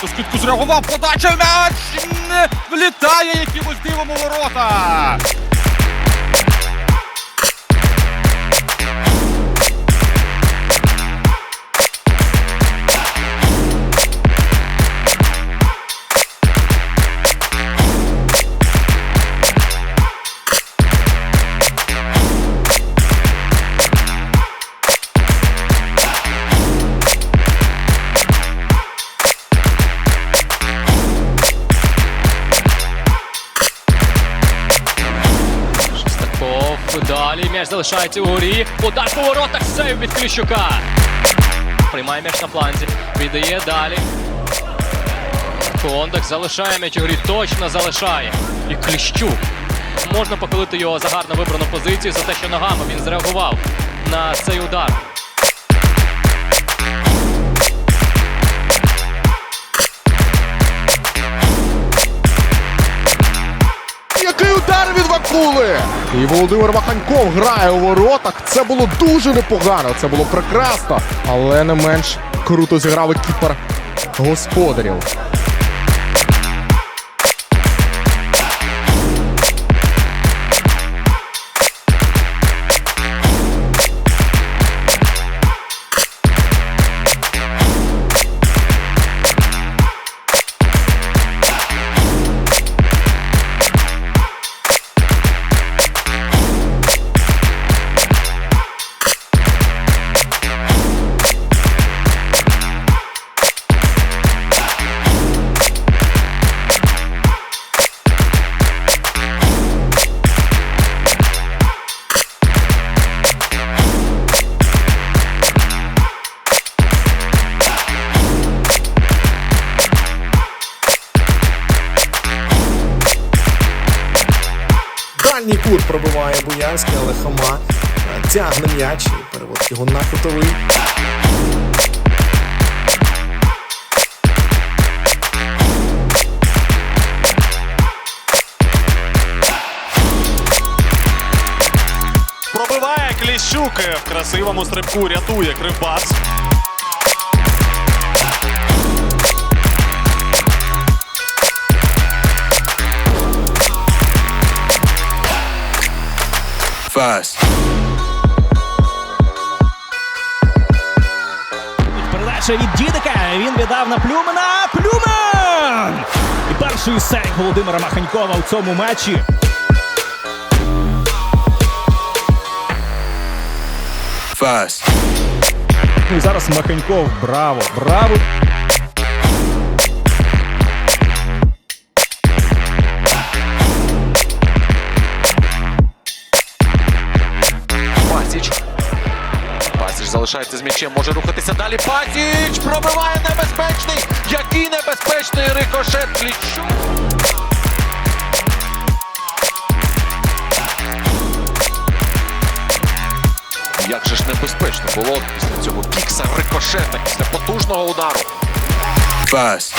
Ту скидку зреагував, подача м'яч! Влітає якимось дивом у ворота. Далі м'яч залишається у горі. Удар по воротах. Сейв від Кліщука. Приймає м'яч на фланзі. Віддає далі. Кондак залишає м'яч у грі. Точно залишає. І Кліщук. Можна похилити його за гарно вибрану позицію, за те, що ногами він зреагував на цей удар. Удар! І Володимир Маханьков грає у воротах. Це було дуже непогано, це було прекрасно, але не менш круто зіграв кіпер господарів. Дальній кут пробиває Буянський, але Хама е, тягне м'яч і переводить його на кутовий. Пробиває Кліщук в красивому стрибку рятує Кривбас. First. Передача від Дідика. Він віддав на Плюмена. Плюмен! І перший сейв Володимира Маханькова у цьому матчі. First. Ну і зараз Маханьков. Браво! Браво! Залишається з м'ячем, може рухатися далі. Пасіч пробиває небезпечний. Який небезпечний рикошет Клічук. Як же ж небезпечно було після цього кікса рикошета, після потужного удару. First.